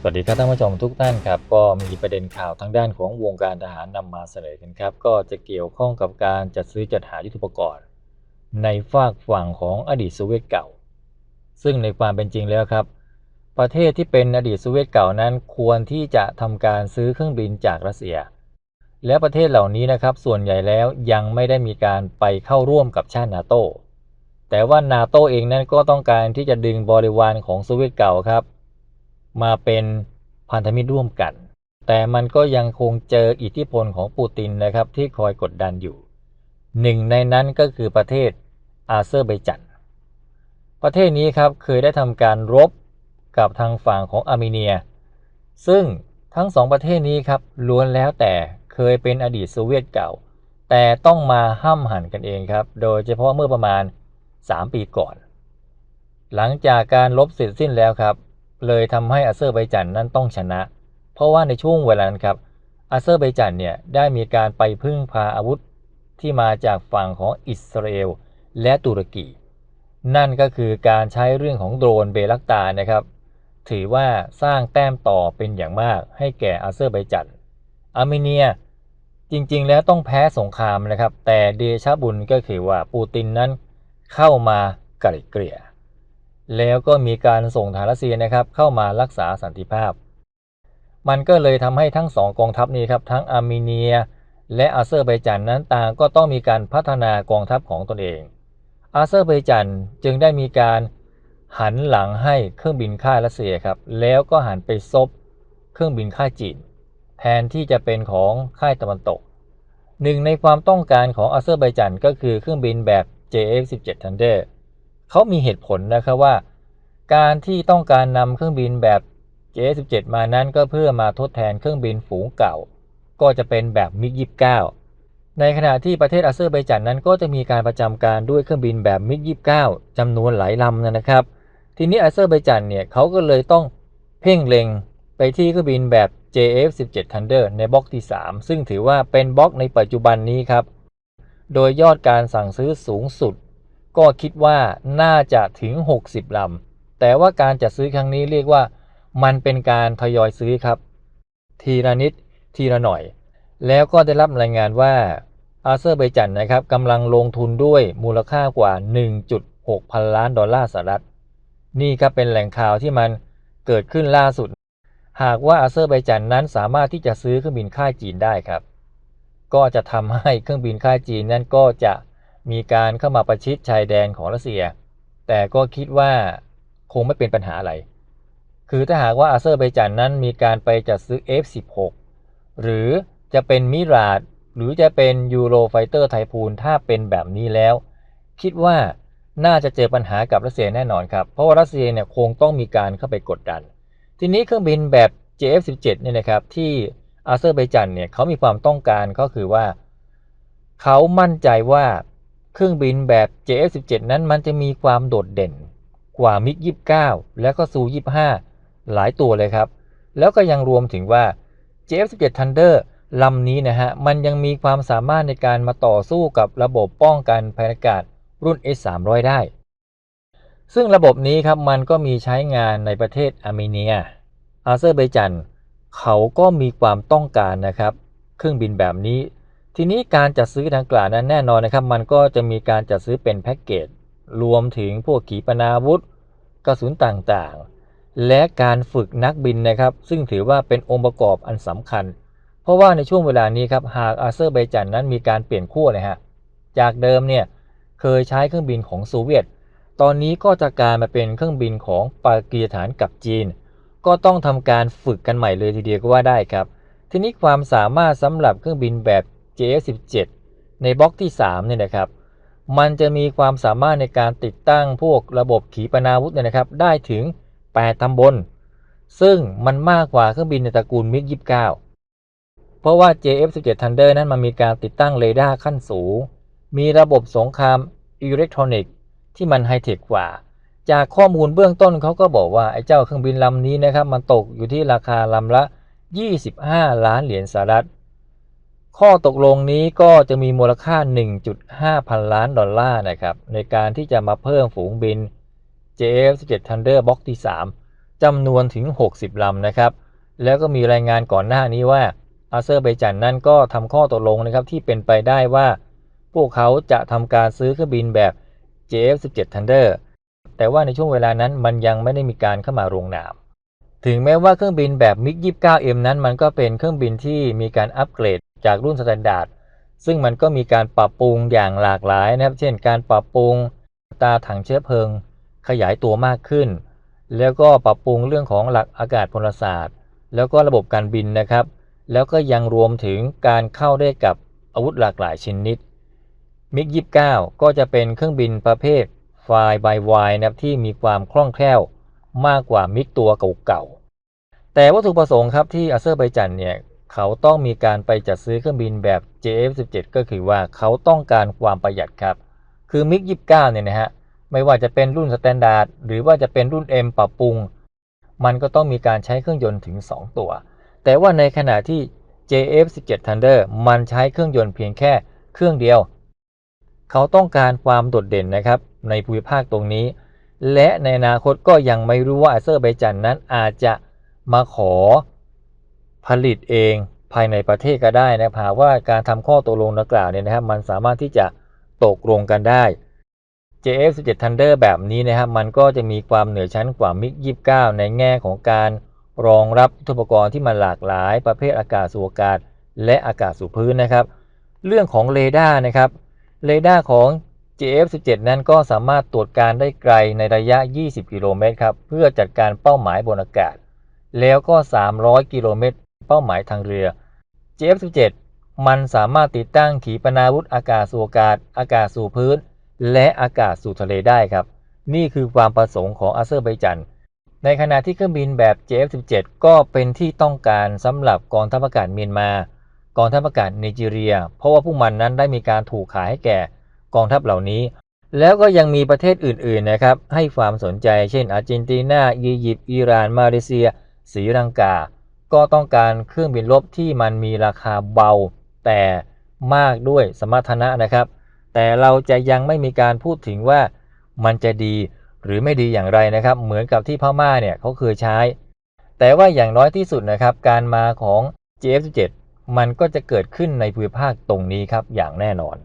สวัสดีครับท่านผู้ชมทุกท่านครับก็มีประเด็นข่าวทางด้านของวงการทหารนำมาเสนอกันครับ ก็จะเกี่ยวข้องกับการจัดซื้อจัดหายุทธปกรณ์ ในฝากฝั่งของอดีตโซเวียตเก่า ซึ่งในความเป็นจริงแล้วครับ ประเทศที่เป็นอดีตโซเวียตเก่านั้นควรที่จะทำการซื้อเครื่องบินจากรัสเซีย และประเทศเหล่านี้นะครับส่วนใหญ่แล้วยังไม่ได้มีการไปเข้าร่วมกับชาตินาโตแต่ว่านาโตเองนั้นก็ต้องการที่จะดึงบริวารของโซเวียตเก่าครับ มาเป็นพันธมิตรร่วมกัน แต่มันก็ยังคงเจออิทธิพลของปูตินนะครับที่คอยกดดันอยู่ หนึ่งในนั้นก็คือประเทศอาเซอร์ไบจัน ประเทศนี้ครับเคยได้ทำการรบกับทางฝั่งของอาร์เมเนีย ซึ่งทั้งสองประเทศนี้ครับล้วนแล้วแต่เคยเป็นอดีตโซเวียตเก่า แต่ต้องมาห้ามหันกันเองครับ โดยเฉพาะเมื่อประมาณ 3 ปีก่อน หลังจากการลบเสร็จสิ้นแล้วครับ เลยทำให้อาเซอร์ไบจันนั้นต้องชนะ เพราะว่าในช่วงเวลานั้นครับอาเซอร์ไบจันเนี่ยได้มีการไปพึ่งพาอาวุธที่มาจากฝั่งของอิสราเอลและตุรกี นั่นก็คือการใช้เรื่องของโดรนเบลักตานะครับ ถือว่าสร้างแต้มต่อเป็นอย่างมากให้แก่อาเซอร์ไบจันอาร์เมเนียจริงๆ แล้วต้องแพ้สงครามนะครับ แต่เดชะบุญก็คือว่าปูตินนั้นเข้ามาไกล่เกลี่ย แล้วก็มีการส่งทหารรัสเซียนะครับเข้ามารักษาสันติภาพ มันก็เลยทำให้ทั้งสองกองทัพนี้ครับทั้งอาร์เมเนีย และอาเซอร์ไบจันนั้นต่างก็ต้องมีการพัฒนากองทัพของตนเอง อาเซอร์ไบจันจึงได้มีการหันหลังให้เครื่องบินค่ายรัสเซียครับแล้วก็หันไปซบเครื่องบินค่ายจีนแทนที่จะเป็นของค่ายตะวันตกหนึ่งในความต้องการของอาเซอร์ไบจันก็คือเครื่องบินแบบ JF-17 Thunder เขามีเหตุผลนะครับว่า การที่ต้องการนำเครื่องบินแบบ J17 มานั้นก็เพื่อมาทดแทนเครื่องบินฝูงเก่า ก็จะเป็นแบบมิก29 ในขณะที่ประเทศอาเซอร์ไบจันนั้นก็จะมีการประจำการด้วยเครื่องบินแบบมิก29จำนวนหลายลำนะครับ ทีนี้อาเซอร์ไบจันเนี่ยเขาก็เลยต้องเพ่งเล็งไปที่เครื่องบินแบบ JF-17 Thunder ในบล็อกที่ 3 ซึ่งถือว่าเป็นบล็อกในปัจจุบันนี้ครับ โดยยอดการสั่งซื้อสูงสุด ก็คิดว่าน่าจะถึง 60ลำ แต่ว่าการจัดซื้อครั้งนี้เรียกว่า มันเป็นการทยอยซื้อครับ ทีละนิดทีละหน่อย แล้วก็ได้รับรายงานว่าอาเซอร์ไบจันนะครับกำลังลงทุนด้วยมูลค่ากว่า 1.6 พันล้านดอลลาร์สหรัฐ นี่ครับเป็นแหล่งข่าวที่มันเกิดขึ้นล่าสุด หากว่าอาเซอร์ไบจันนั้นสามารถที่จะซื้อเครื่องบินค่ายจีนได้ครับ ก็จะทำให้เครื่องบินค่ายจีนนั้นก็จะ มีการเข้ามาประชิดชายแดนของรัสเซีย แต่ก็คิดว่าคงไม่เป็นปัญหาอะไร คือถ้าหากว่าอาเซอร์ไบจันนั้นมีการไปจัดซื้อ F16 หรือจะเป็นมิราดหรือจะเป็นยูโรไฟเตอร์ไทพูนถ้าเป็นแบบนี้แล้ว คิดว่าน่าจะเจอปัญหากับรัสเซียแน่นอนครับ เพราะว่ารัสเซียเนี่ยคงต้องมีการเข้าไปกดดัน ทีนี้เครื่องบินแบบ JF17 เนี่ยนะครับที่อาเซอร์ไบจันเนี่ยเขามีความต้องการก็คือว่า เขามั่นใจว่า เครื่องบินแบบ JF17 นั้นมันจะมีความโดดเด่นกว่ามิก29 แล้วก็ซู25 หลายตัวเลยครับ แล้วก็ยังรวมถึงว่า JF17 Thunder ลำนี้นะฮะ มันยังมีความสามารถในการมาต่อสู้กับระบบป้องกันภัยอากาศรุ่น S300 ได้ ซึ่งระบบนี้ครับมันก็มีใช้งานในประเทศอาร์เมเนีย อาเซอร์ไบจัน เขาก็มีความต้องการนะครับ เครื่องบินแบบนี้ ทีนี้การจัดซื้อดังกล่าวนั้นแน่นอนนะครับ มันก็จะมีการจัดซื้อเป็นแพ็กเกจรวมถึงพวกขีปนาวุธกระสุนต่างๆ และการฝึกนักบินนะครับ ซึ่งถือว่าเป็นองค์ประกอบอันสำคัญ เพราะว่าในช่วงเวลานี้ครับหากอาเซอร์ไบจันนั้นมีการเปลี่ยนขั้วเลยฮะจากเดิมเนี่ยเคยใช้เครื่องบินของโซเวียต ตอนนี้ก็จะกลายมาเป็นเครื่องบินของปากีสถานกับจีน ก็ต้องทำการฝึกกันใหม่เลยทีเดียวก็ว่าได้ครับ ทีนี้ความสามารถสำหรับเครื่องบินแบบ JF17 ในบล็อกที่3เนี่ยนะครับ มันจะมีความสามารถในการติดตั้งพวกระบบขีปนาวุธเนี่ยนะครับ ได้ถึง 8ตำบล ซึ่งมันมากกว่าเครื่องบินในตระกูลมิก29 เพราะว่า JF17 Thunder นั้นมันมีการติดตั้งเรดาร์ขั้นสูง มีระบบสงครามอิเล็กทรอนิกส์ที่มันไฮเทคกว่า จากข้อมูลเบื้องต้นเขาก็บอกว่าไอ้เจ้าเครื่องบินลำนี้นะครับ มันตกอยู่ที่ราคาลำละ 25 ล้านเหรียญสหรัฐ ข้อตกลงนี้ก็จะมีมูลค่า 1.5 พันล้านดอลลาร์นะครับในการที่จะมาเพิ่มฝูงบิน JF-17 Thunder Block ที่ 3จำนวนถึง 60 ลำนะครับ แล้วก็มีรายงานก่อนหน้านี้ว่าอาเซอร์ไบจันนั้นก็ทำข้อตกลงนะครับที่เป็นไปได้ว่า พวกเขาจะทำการซื้อเครื่องบินแบบ JF-17 Thunder แต่ว่าในช่วงเวลานั้นมันยังไม่ได้มีการเข้ามาลงนาม ถึงแม้ว่าเครื่องบินแบบ MiG-29M นั้นมันก็เป็นเครื่องบินที่มีการอัปเกรด จากรุ่นสแตนดาร์ดซึ่งมันก็มีการปรับปรุงอย่างหลากหลายนะครับ เช่น การปรับปรุงตาถังเชื้อเพลิง ขยายตัวมากขึ้น แล้วก็ปรับปรุงเรื่องของหลักอากาศพลศาสตร์ แล้วก็ระบบการบินนะครับ แล้วก็ยังรวมถึงการเข้าได้กับอาวุธหลากหลายชนิด มิก 29 ก็จะเป็นเครื่องบินประเภทไฟบายวายนะครับที่มีความคล่องแคล่วมากกว่ามิกตัวเก่าๆแต่วัตถุประสงค์ครับที่อาเซอร์ไบจันเนี่ย เขาต้องมีการไปจัดซื้อเครื่องบินแบบ JF17 ก็คือว่าเขาต้องการความประหยัดครับ คือมิก29เนี่ยนะฮะ ไม่ว่าจะเป็นรุ่นสแตนดาร์ดหรือว่าจะเป็นรุ่น M ปรับปรุง มันก็ต้องมีการใช้เครื่องยนต์ถึง 2 ตัว แต่ว่าในขณะที่ JF17 Thunder มันใช้เครื่องยนต์เพียงแค่เครื่องเดียว เขาต้องการความโดดเด่นนะครับในภูมิภาคตรงนี้ และในอนาคตก็ยังไม่รู้ว่าอาเซอร์ไบจันนั้นอาจจะมาขอ ผลิตเองภายในประเทศก็ได้นะหากว่าการทำข้อตกลงดังกล่าวเนี่ยนะครับมันสามารถที่จะตกลงกันได้ JF17 Thunder แบบนี้นะครับมันก็จะมีความเหนือชั้นกว่ามิก29 ในแง่ของการรองรับยุปกรณ์ที่มันหลากหลาย ประเภทอากาศสู่อากาศ และอากาศสู่พื้นนะครับ เรื่องของเรดาร์นะครับเรดาร์ของ JF17 นั้นก็สามารถตรวจการได้ไกลในระยะ 20 กิโลเมตรครับ เพื่อจัดการเป้าหมายบนอากาศ แล้วก็ 300 กิโลเมตร เป้าหมายทางเรือ JF17 มันสามารถติดตั้งขีปนาวุธอากาศสู่อากาศ อากาศสู่พื้น และอากาศสู่ทะเลได้ครับ นี่คือความประสงค์ของอาเซอร์ไบจัน ในขณะที่เครื่องบินแบบ JF17 ก็เป็นที่ต้องการสำหรับกองทัพอากาศเมียนมา กองทัพอากาศไนจีเรีย เพราะว่าพวกมันนั้นได้มีการถูกขายให้แก่กองทัพเหล่านี้ แล้วก็ยังมีประเทศอื่นๆนะครับให้ความสนใจ เช่นอาร์เจนตินา อียิปต์ อิหร่าน มาเลเซียศรีลังกา ก็ต้องการเครื่องบินรบที่มันมีราคาเบา แต่มากด้วยสมรรถนะนะครับ แต่เราจะยังไม่มีการพูดถึงว่ามันจะดีหรือไม่ดีอย่างไรนะครับ เหมือนกับที่พม่าเนี่ยเขาเคยใช้ แต่ว่าอย่างน้อยที่สุดนะครับ การมาของ JF17 มันก็จะเกิดขึ้นในภูมิภาคตรงนี้ครับอย่างแน่นอน